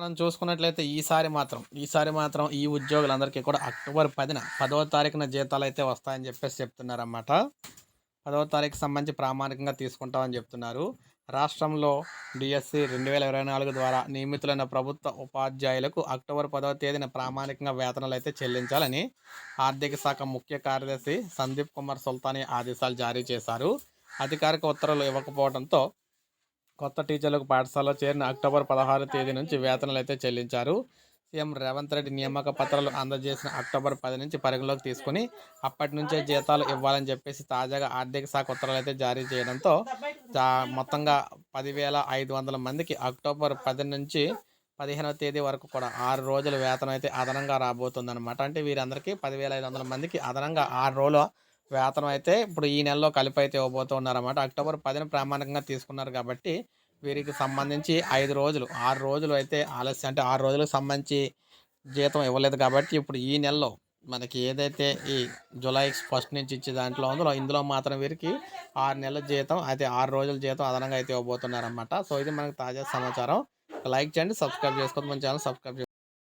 మనం చూసుకున్నట్లయితే ఈసారి మాత్రం ఈసారి మాత్రం ఈ ఉద్యోగులందరికీ కూడా అక్టోబర్ పదిన పదవ తారీఖున జీతాలు అయితే వస్తాయని చెప్పేసి చెప్తున్నారన్నమాట. పదవ తారీఖు సంబంధించి ప్రామాణికంగా తీసుకుంటామని చెప్తున్నారు. రాష్ట్రంలో డిఎస్సి రెండు వేల ఇరవై నాలుగు ద్వారా నియమితులైన ప్రభుత్వ ఉపాధ్యాయులకు అక్టోబర్ పదవ తేదీన ప్రామాణికంగా వేతనాలు అయితే చెల్లించాలని ఆర్థిక శాఖ ముఖ్య కార్యదర్శి సందీప్ కుమార్ సుల్తానీ ఆదేశాలు జారీ చేశారు. అధికారిక ఉత్తర్వులు ఇవ్వకపోవడంతో కొత్త టీచర్లకు పాఠశాలలో చేరిన అక్టోబర్ పదహారు తేదీ నుంచి వేతనాలు అయితే చెల్లించారు. సీఎం రేవంత్ రెడ్డి నియామక పత్రాలు అందజేసిన అక్టోబర్ పది నుంచి పరిగణలోకి తీసుకుని అప్పటి నుంచే జీతాలు ఇవ్వాలని చెప్పేసి తాజాగా ఆర్థిక శాఖ ఉత్తర్వులు అయితే జారీ చేయడంతో మొత్తంగా పదివేల ఐదు వందల మందికి అక్టోబర్ పది నుంచి పదిహేనవ తేదీ వరకు కూడా ఆరు రోజుల వేతనం అయితే అదనంగా రాబోతుంది అనమాట అంటే వీరందరికీ పదివేల ఐదు వందల మందికి అదనంగా ఆరు రోజుల వేతనం అయితే ఇప్పుడు ఈ నెలలో కలిపి అయితే ఇవ్వబోతూ ఉన్నారన్నమాట. అక్టోబర్ పదిన ప్రామాణికంగా తీసుకున్నారు కాబట్టి వీరికి సంబంధించి ఐదు రోజులు ఆరు రోజులు అయితే ఆలస్యం. అంటే ఆరు రోజులకు సంబంధించి జీతం ఇవ్వలేదు కాబట్టి ఇప్పుడు ఈ నెలలో మనకి ఏదైతే ఈ జూలై ఫస్ట్ నుంచి ఇచ్చే దాంట్లో ఉందో ఇందులో మాత్రం వీరికి ఆరు నెలల జీతం అయితే ఆరు రోజుల జీతం అదనంగా అయితే ఇవ్వబోతున్నారన్నమాట. సో ఇది మనకు తాజా సమాచారం. లైక్ చేయండి సబ్స్క్రైబ్ చేసుకోండి మన ఛానల్ సబ్స్క్రైబ్